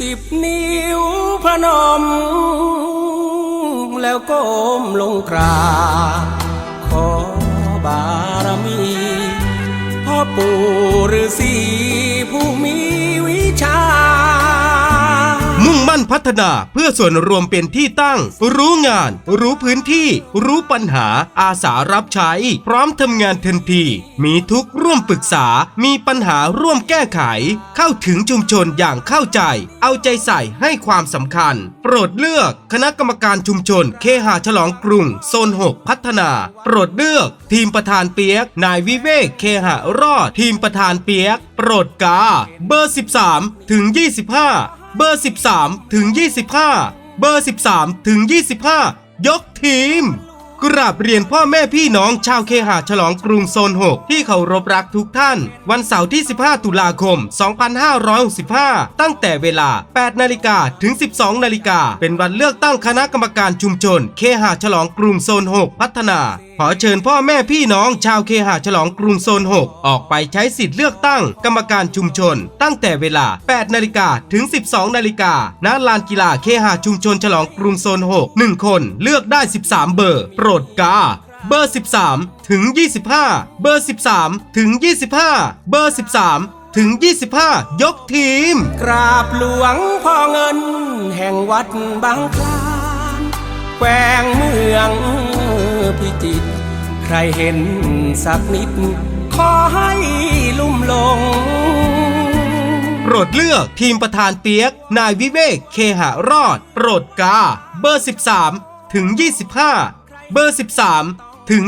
สิบนิ้วพนม แล้วก้มลงกราบขอบารมีพ่อปู่ฤาษีผู้มีวิชา พัฒนาเพื่อส่วนรวมเป็นที่ตั้ง รู้งาน รู้พื้นที่ รู้ปัญหา อาสารับใช้ พร้อมทำงานทันที มีทุกข์ร่วมปรึกษา มีปัญหาร่วมแก้ไข เข้าถึงชุมชนอย่างเข้าใจ เอาใจใส่ให้ความสำคัญ โปรดเลือกคณะกรรมการชุมชน เคหาฉลองกรุง โซน 6 พัฒนา โปรดเลือก ทีมประธานเปียก นายวิเวก เคหารอด ทีมประธานเปียก โปรดกา เบอร์ 13 ถึง 25 เบอร์ 13 ถึง 25 เบอร์ 13 ถึง 25 ยกทีม กราบเรียนพ่อแม่พี่น้องชาวเคหาฉลองกรุงโซน 6 ที่เคารพรักทุกท่าน วันเสาร์ที่ 15 ตุลาคม 2565 ตั้งแต่เวลา 8 นาฬิกาถึง 12 นาฬิกา เป็นวันเลือกตั้งคณะกรรมการชุมชน เคหาฉลองกรุงโซน 6 พัฒนา ขอเชิญพ่อแม่พี่น้องชาวเคหาฉลองกรุงโซน 6 ออกไปใช้สิทธิ์เลือกตั้งกรรมการชุมชน ตั้งแต่เวลา 8 นาฬิกาถึง 12 นาฬิกาณลานกีฬาเคหาชุมชนฉลองกรุงโซน 6 1 คนเลือกได้ 13 เบอร์โปรดกา เบอร์ 13 ถึง 25 เบอร์ 13 ถึง 25 เบอร์ 13 ถึง 25 ยกทีม กราบหลวงพ่อเงิน แห่งวัดบางคลานแขวงเมืองพิจิตรใครเห็นสักนิด ขอให้ลุ่มหลงโปรดเลือกทีมประธานเปียก นายวิเวก เคหารอด โปรดกา เบอร์ 13 ถึง 25 เบอร์ 13 ถึง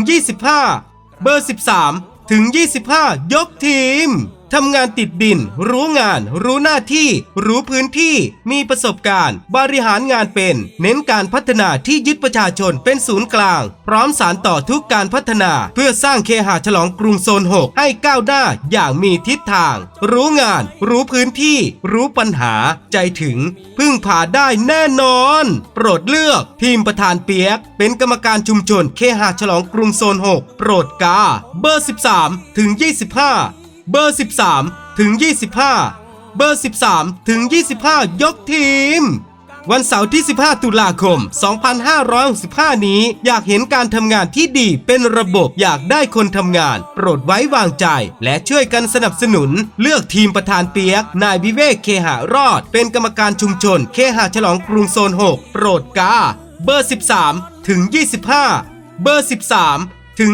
25 เบอร์ 13 ถึง 25 ยกทีม ทำงานติดดิน รู้งาน รู้หน้าที่ รู้พื้นที่ มีประสบการณ์ บริหารงานเป็น เน้นการพัฒนาที่ยึดประชาชนเป็นศูนย์กลาง พร้อมสารต่อทุกการพัฒนา เพื่อสร้างเคหาฉลองกรุงโซน 6 ให้ก้าวหน้าอย่างมีทิศทาง รู้งาน รู้พื้นที่ รู้ปัญหา ใจถึง พึ่งพาได้แน่นอน โปรดเลือกทีมประธานเปียก เป็นกรรมการชุมชนเคหาฉลองกรุงโซน 6 โปรดกา เบอร์ 13 ถึง 25 เบอร์ 13 ถึง 25 เบอร์ 13 ถึง 25 ยกทีม วันเสาร์ที่ 15 ตุลาคม 2565 นี้ อยากเห็นการทำงานที่ดีเป็นระบบอยากได้คนทำงาน โปรดไว้วางใจ และช่วยกันสนับสนุน เลือกทีมประธานเปียก นายวิเวกเคหารอด เป็นกรรมการชุมชน เคหาฉลองกรุงโซน 6 โปรดกา เบอร์ 13 ถึง 25 เบอร์ 13 ถึง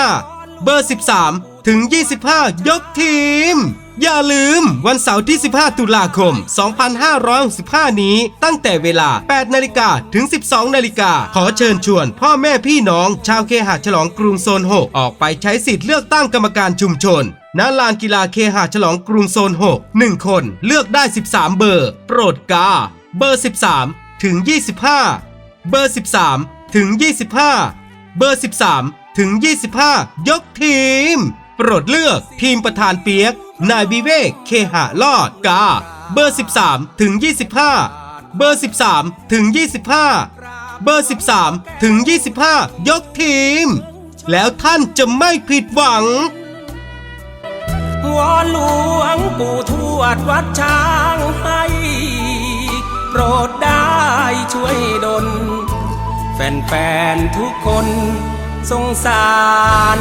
25 เบอร์ 13 ถึง 25 ยกทีม อย่าลืมวันเสาร์ที่ 15 ตุลาคม 2565 นี้ ตั้งแต่เวลา 8 นาฬิกาถึง 12 นาฬิกา ขอเชิญชวนพ่อแม่พี่น้อง ชาวเคหะฉลองกรุงโซน 6 ออกไปใช้สิทธิ์เลือกตั้งกรรมการชุมชนณลานกีฬาเคหะฉลองกรุงโซน 6 1 คนเลือกได้ 13 เบอร์ โปรดกา เบอร์ 13 ถึง 25 เบอร์ 13 ถึง 25 เบอร์ 13 ถึง 25 ยกทีม โปรดเลือกทีมประธานเปียก นายวิเวก เคหะลอดกา เบอร์ 13 ถึง 25 เบอร์ 13 ถึง 25 เบอร์ 13 ถึง 25 ยกทีม แล้วท่านจะไม่ผิดหวังวอนหลวงปู่ทวดวัดช้างให้โปรดได้ช่วยดล แฟนๆทุกคนสงสาร